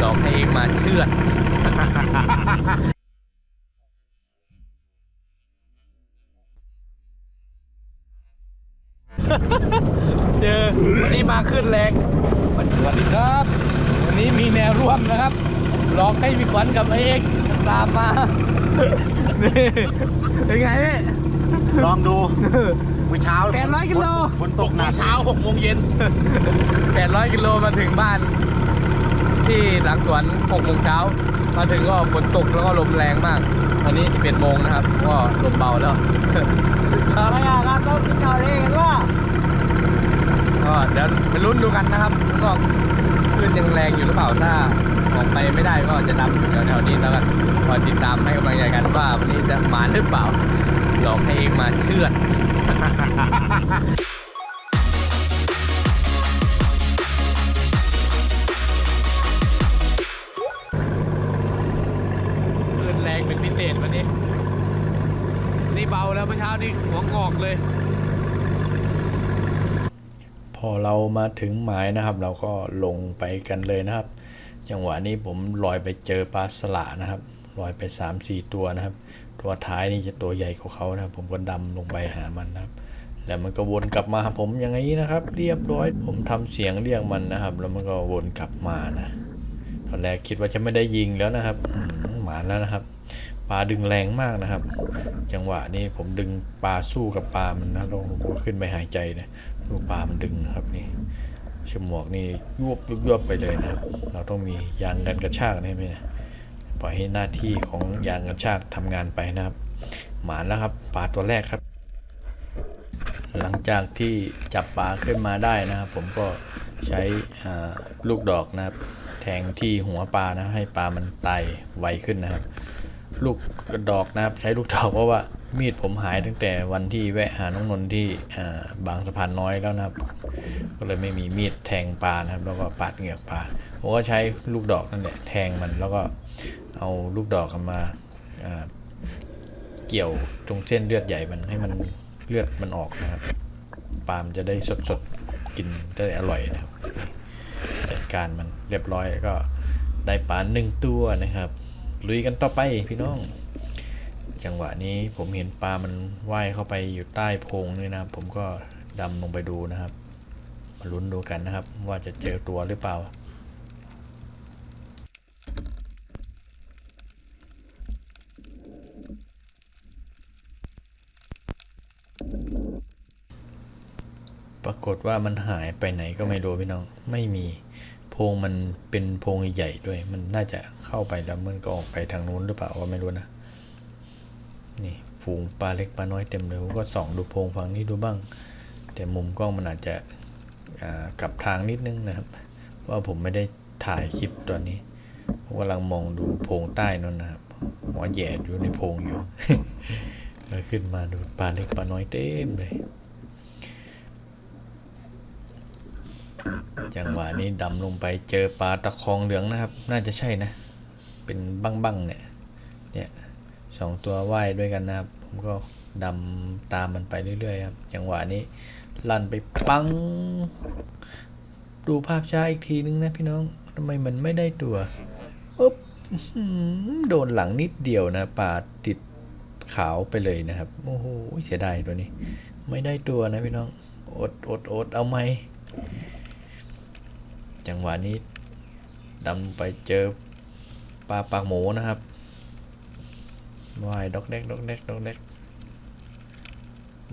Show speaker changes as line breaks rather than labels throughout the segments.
หลอกให้เองมาเชื่อดเจอวันนี้มาขึ้นแรงสวัสดีครับ วันนี้มีแนวร่วมนะครับ หลอกให้มีขวัญกับไอเอกตามมานี่เป็นไงพี่
ลองดูมื้อเช้า
แปดร้อยกิโล
ฝนตกหนักเช้าหกโมงเย็น
800กิโลมาถึงบ้าน ที่หลังสวน6โมงเช้า มาถึงก็ฝนตกแล้วก็ลมแรงมากตอนนี้11โมงนะครับ ก็ลมเบาแล้ว ครับ
ไม่อยากครับต้องกินข้าวเองว่า
ก็เดี๋ยวไปลุ้นดูกันนะครับก็คลื่นยังแรงอยู่หรือเปล่าถ้าออกไปไม่ได้ก็จะดำอยู่แถวๆนี้แล้วกันคอยติดตามให้กำลังใจกันว่าวันนี้จะมาหรือเปล่าหลอกให้เองมาเชื่อ เบาแล้วเมื่อเช้านี่หัวงอกเลย
พอเรามาถึงหมายนะครับ เราก็ลงไปกันเลยนะครับ จังหวะนี้ผมลอยไปเจอปลาสละนะครับลอยไป 3-4 ตัวนะครับ ตัวท้ายนี่จะตัวใหญ่กว่าเขานะครับ ผมก็ดำลงไปหามันนะครับแล้วมันก็วนกลับมาผมอย่างนี้นะครับ เรียบร้อย ผมทำเสียงเรียกมันนะครับ แล้วมันก็วนกลับมานะตอนแรกคิดว่าจะไม่ได้ยิงแล้วนะครับหมานแล้วนะครับ ปลาดึงแรงมากนะครับ จังหวะนี้ผมดึงปลาสู้กับปลามันนะลงผมขึ้นไปหายใจนะดูปลามันดึงนะครับนี่ฉมวกนี่ยวบยุบยวบไปเลยนะครับ เราต้องมียางกันกระชากนี่ไหมนะปล่อยให้หน้าที่ของยางกระชากทำงานไปนะครับ หมานแล้วครับปลาตัวแรกครับ หลังจากที่จับปลาขึ้นมาได้นะครับ ผมก็ใช้ลูกดอกนะครับ แทงที่หัวปลานะให้ปลามันไตไวขึ้นนะครับ ลูกดอกนะครับ ใช้ลูกดอกเพราะว่ามีดผมหายตั้งแต่วันที่แวะหาน้องนนท์ที่บางสะพานน้อยแล้วนะครับ ก็เลยไม่มีมีดแทงปลานะครับ แล้วก็ปาดเหงือกปลาผมก็ใช้ลูกดอกนั่นแหละแทงมันแล้วก็เอาลูกดอกกันมาเกี่ยวตรงเส้นเลือดใหญ่มันให้มันเลือดมันออกนะครับปลามจะได้สดๆกินได้อร่อยนะครับจัดการมันเรียบร้อยก็ได้ปลาหนึ่งตัวนะครับ ลุยกันต่อไปพี่น้อง จังหวะนี้ผมเห็นปลามันว่ายเข้าไปอยู่ใต้โพรงนี่นะครับ ผมก็ดำลงไปดูนะครับมาลุ้นดูกันนะครับ ว่าจะเจอตัวหรือเปล่าปรากฏว่ามันหายไปไหนก็ไม่รู้พี่น้อง ไม่มี งมันเป็นโพรงใหญ่ๆด้วย มันน่าจะเข้าไปแล้วมันก็ออกไปทางนู้นหรือเปล่าก็ไม่รู้นะ นี่ฝูงปลาเล็กปลาน้อยเต็มเลยผมก็ส่องดูโพรงฝั่งนี้ดูบ้าง แต่มุมกล้องมันอาจจะกลับทางนิดนึงนะครับ เพราะว่าผมไม่ได้ถ่ายคลิปตอนนี้ผมกำลังมองดูโพรงใต้นั่นนะครับหัวแหย่อยู่ในโพรงอยู่ ขึ้นมาดูปลาเล็กปลาน้อยเต็มเลย จังหวะนี้ดำลงไปเจอปลาตะคองเหลืองนะครับ น่าจะใช่นะ เป็นบั้งบงๆเนี่ยเนี่ยสองตัวว่ายด้วยกันนะครับ ผมก็ดำตามมันไปเรื่อยๆครับ จังหวะนี้ลั่นไปปัง ดูภาพช้าอีกทีนึงนะพี่น้องทำไมมันไม่ได้ตัวปุ๊บโดนหลังนิดเดียวนะปลาติดขาวไปเลยนะครับ โอ้โหเสียดายตัวนี้ ไม่ได้ตัวนะพี่น้อง อดอดอดเอาไหม จังหวะนี้ดำไปเจอปลาปากหมูนะครับว่ายดอกแดกดอกแดกดอกแดก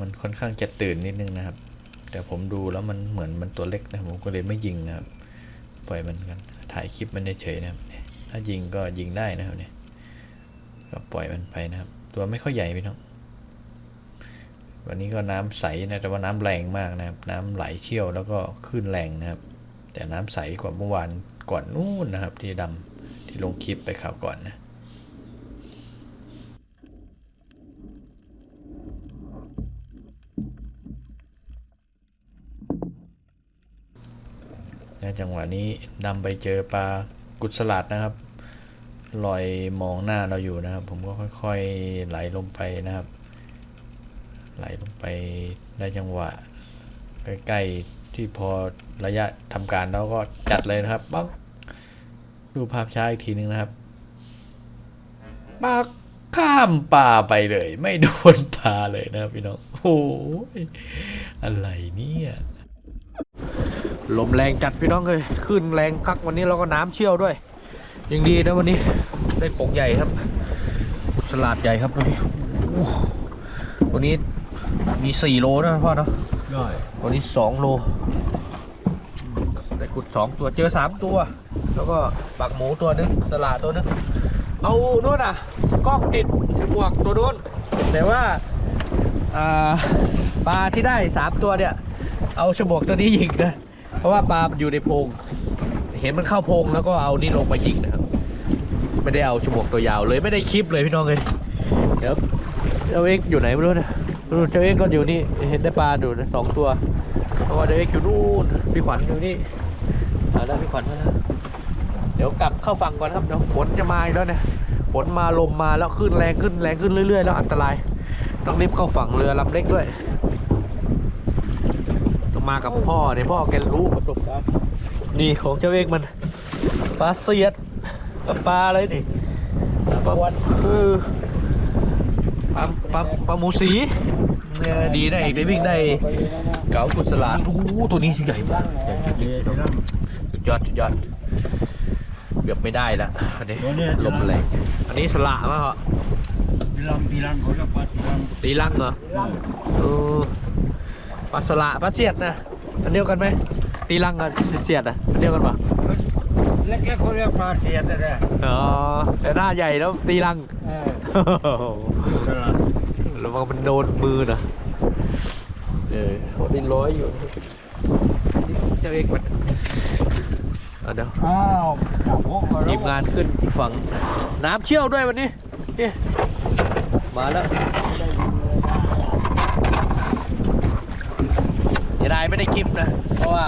มันค่อนข้างจะตื่นนิดนึงนะครับ แต่ผมดูแล้วมันเหมือนมันตัวเล็กนะผมก็เลยไม่ยิงนะครับ ปล่อยมันกัน ถ่ายคลิปมันเฉยๆนะครับ ถ้ายิงก็ยิงได้นะครับเนี่ย ก็ปล่อยมันไปนะครับ ตัวไม่ค่อยใหญ่พี่น้อง วันนี้ก็น้ำใสนะ แต่ว่าน้ำแรงมากนะครับ น้ำไหลเชี่ยวแล้วก็คลื่นแรงนะครับ แต่น้ำใสกว่าเมื่อวานก่อนนู่นนะครับ ที่ดำที่ลงคลิปไปข่าวก่อนนะนจังหวะนี้ดำไปเจอปลากุดสลัดนะครับลอยมองหน้าเราอยู่นะครับ ผมก็ค่อยๆไหลลงไปนะครับ ไหลลงไปได้จังหวะใกล้ๆ ที่พอระยะทำการแล้วก็จัดเลยนะครับปังดูภาพช้าอีกทีหนึ่งนะครับปลาข้ามป่าไปเลย ไม่โดนปลาเลยนะครับพี่น้องโอ้ยอะไรเนี่ย
ลมแรงจัดพี่น้องเลยขึ้นแรงคักวันนี้เราก็น้ำเชี่ยวด้วยยังดีนะวันนี้ได้ของใหญ่ครับสลาดใหญ่ครับวันนี้วันนี้มีสี่โลนะพ่อเนาะ
ได้
วันนี้สองโลได้ขุดสองตัวเจอสามตัว แล้วก็ปักหมูตัวนึงสลาตัวนึงเอานู่นอะกล้องติดถึงบวกตัวนู้นแต่ว่าปลาที่ได้สามตัวเนี่ย เอาฉมวกตัวนี้ยิงนะเพราะว่าปลาอยู่ในโพง เห็นมันเข้าโพงแล้วก็เอานี่ลงมายิงนะครับไม่ได้เอาฉมวกตัวยาวเลยไม่ได้คลิปเลยพี่น้องเลยเดี๋ยวเจ้าเอ็กซ์อยู่ไหนไม่รู้นะ นู่นเจ้าเอ็กก็อยู่นี่เห็นได้ปลาอยู่นะสองตัวเพราะว่าเจ้าเอ็กอยู่นู่นพี่ขวัญอยู่นี่มาแล้วพี่ขวัญมาแล้วเดี๋ยวกลับเข้าฝั่งก่อนครับเดี๋ยวฝนจะมาอีกแล้วเนี่ยฝนมาลมมาแล้วขึ้นแรงขึ้นแรงขึ้นเรื่อยๆ แล้วอันตราย ต้องรีบเข้าฝั่งเรือลำเล็กด้วยต้องมากับพ่อเนี่ยพ่อแกรู้ประสบการณ์นี่ของเจ้าเอกมันปลาเสียดปลาอะไรนี่ปลาวันคือ ปลาปลาปลาหมูสีเนี่ยดีนะเอกได้วิ่งได้เก๋ากุศลาดโอ้โหตัวนี้ใหญ่มากใหญ่จริงๆสุดยอดสุดยอดเกือบไม่ได้ละอันนี้ลมแรงอันนี้สละมากเหรอ
ตีลังตีลังเขาจะปัดตีลัง
ตีลังเหรอเออปลาสละปลาเสียดนะอันเดียวกันไหมตีลังกับเสียดอะอันเดียวกันปะ
เล็กๆเขาเรียกปลาเสียดนะเนี่ย
อ๋อแต่หน้าใหญ่แล้วตีลัง
เออตลาด
แล้วมันโดนมือนะเออเขาดินร้อยอยู่เจ้าเอกมันอะเดี๋ยว
อ้าวจับพวกมาแล้
ที
ว
มงานขึ้นฝั่งน้ำเชี่ยวด้วยวันนี้นี่มาแล้วเสียดายไม่ได้คลิปนะ เพราะว่า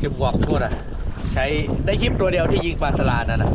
คลิปวอกนู่นอะ ใช้ได้คลิปตัวเดียวที่ยิงปลาสลาดนั่นนะ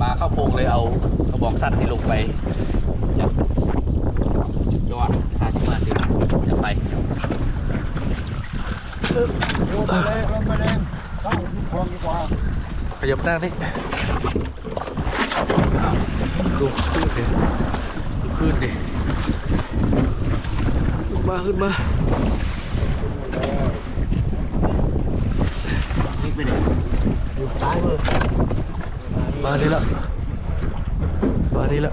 ปลาเข้าโพรงเลยเอากระบอกสั้นที่ลงไปจับยอดหาชิ มาดึงจะไป
ลงไปเลยลงไปเลยเข้าที่คลองดีกว่า
ขยับนั่งนี่ดูขึ้นดิดูขึ้นดิขึ้นมาขึ้นมา
นี่ไปเลย
อยู่ซ้ายมือมานี่ละมานี่ละ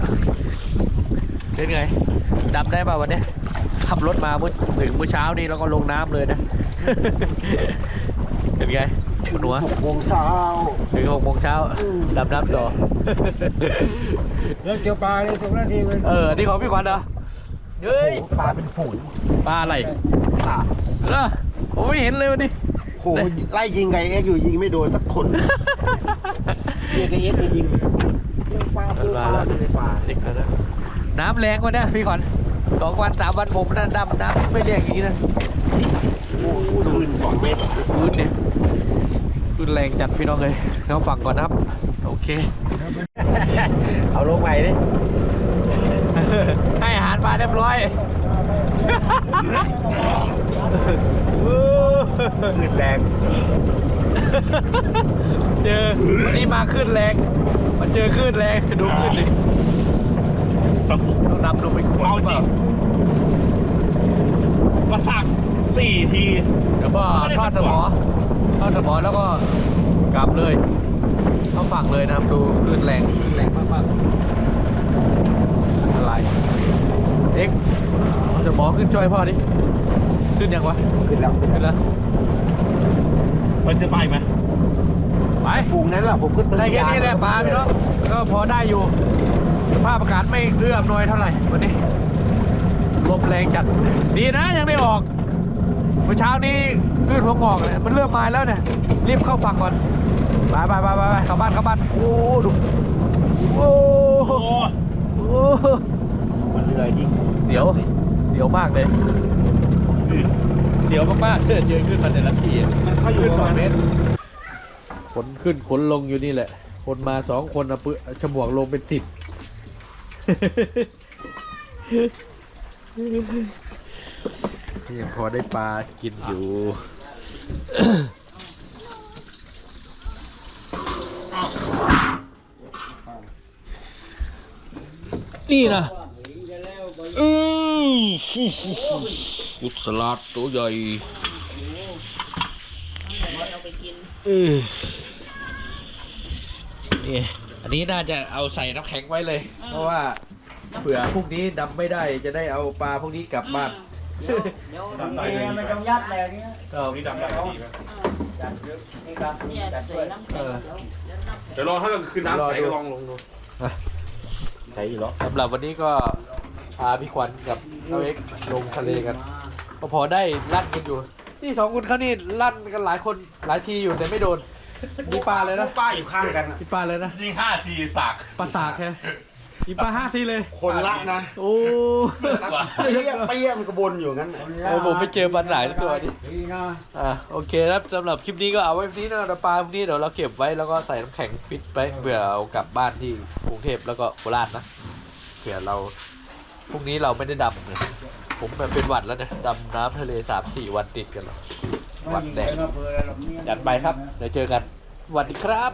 เป็นไง ดำได้ป่ะวันนี้ ขับรถมาเมื่อถึงเมื่อเช้านี้แล้วก็ลงน้ำเลยนะ เป็นไงคุณหัว
หกโมงเช้า
ถึงหกโมงเช้าดำน้ำต่อ
แล้วเจอปลาเลยสิบนาทีเลย
เออนี่ของพี่ขวัญเหรอ เฮ้ย
ปลาเป็นฝูง
ปลาอะไร
ปลา
เหรอผมไม่เห็นเลยวันนี้
โหไล่ยิงไก่เอ็กซ์อยู่ยิงไม่โดนสักคนเรียกไก่เอ็กซ์ไปยิงปลาปลาในป่า
อีกแล้ว นะน้ำแรงกว่าเนี่ยพี่ขวัญสองวันสามวันผมน่ะดำน้ำไม่แรงอย่างนี้นะ
โอ้โหคืนสองเมตร
คืนเนี่ยคืนแรงจัดพี่น้องเลยเข้าฝั่งก่อนนะครับ โอเค
เอาลงไปดิ
ให้อาหารปลาเรียบร้อย
คืนแรง
เจอวันนี้มาขึ้นแรงมาเจอขึ้นแรงดูขึ้นดิ ต้องนำลงไปขวด
เมาจริงมาสักสี่ที
แล้วก็ทอดสมอทอดสมอแล้วก็กลับเลย เข้าฝั่งเลยนะครับ ดูขึ้นแรงขึ้นแรงมากๆอะไรเอ็กซ์เอาสมอขึ้นช่วยพ่อดิ ขึ้นยังวะ
ขึ้นแล้ว
ขึ้นแล้ว
มันจะไปไหม
ไป
ฝูงนั้นแหละผมก็ตื่น
ได้แค่นี้แหละปลาพี่น้องก็พอได้อยู่ สภาพอากาศไม่เอื้ออำนวยเท่าไหร่วันนี้ลมแรงจัด ดีนะยังได้ออกเมื่อเช้านี้คลื่นหัวงอกเนี่ยมันเริ่มมาแล้วเนี่ยรีบเข้าฝั่งก่อนไปไปไปไปไปเข้าบ้านเข้าบ้านโอ้ดูโอ้โห
โอ้
โอ้
มันเหนื่อยจริง
เสียวเสียวมากเลยเสียวมากๆเดินเยอะขึ้นมาแต่ละทีอะ
เขาอยู่
ขึ้นสอ
ง
เมตรขนขึ้นขนลงอยู่นี่แหละ คนมาสองคนเอาปืนฉมวกลงเป็นสิบ ยังพอได้ปลากินอยู่
นี่นะอืมกุศลาตัวใหญ่เออนี่ย อันนี้น่าจะเอาใส่น้ำแข็งไว้เลย เพราะว่าเผื่อพรุ่งนี้ดำไม่ได้จะได้เอาปลาพวกนี้กลับบ้าน
มันต้องยัดแล้วเนี่ย
นี่ดำได้ดีไหม
นี่ครับ
เนี่ย
จัด
ใส่
ด้วย
น้ำแข็งเดี๋ยวเดี๋ยวน้ำ
เดี๋ยวรอถ้าเราคืนน้ำใสก็ลองลงดู
ใส่อยู่หรอ
สำหรับวันนี้ก็พาพี่ขวัญกับน้องเอ็กซ์ลงทะเลกันก็พอได้ลั่นกันอยู่นี่สองคนเขานี่ลั่นกันหลายคนหลายทีอยู่แต่ไม่โดน มีปลาเลยนะ
ป้าอยู่ข้างกันอะ
มีปลาเลยนะ
ยิงห้าทีสาก
ปลาสากแค่มีปลาห้าทีเลย
คนละนะ
โอ้
เปี้ยเปี้ยมันกระบนอยู่งั้นน่ะ
โอ้ผมไม่เจอปลาหลายตัวนี่
ดีนะ
อ่าโอเคครับสำหรับคลิปนี้ก็เอาไว้นี้นะเดี๋ยวปลาพวกนี้เดี๋ยวเราเก็บไว้แล้วก็ใส่น้ำแข็งปิดไปเผื่อเอากลับบ้านที่กรุงเทพแล้วก็โคราชนะเผื่อเราพรุ่งนี้เราไม่ได้ดำเลยผมแบบเป็นหวัดแล้วเนี่ยดำน้ำทะเลสามสี่วันติดกันแล้วห วัดแดงจัดไปครับ เดี๋ยวเจอกันสวัสดีครับ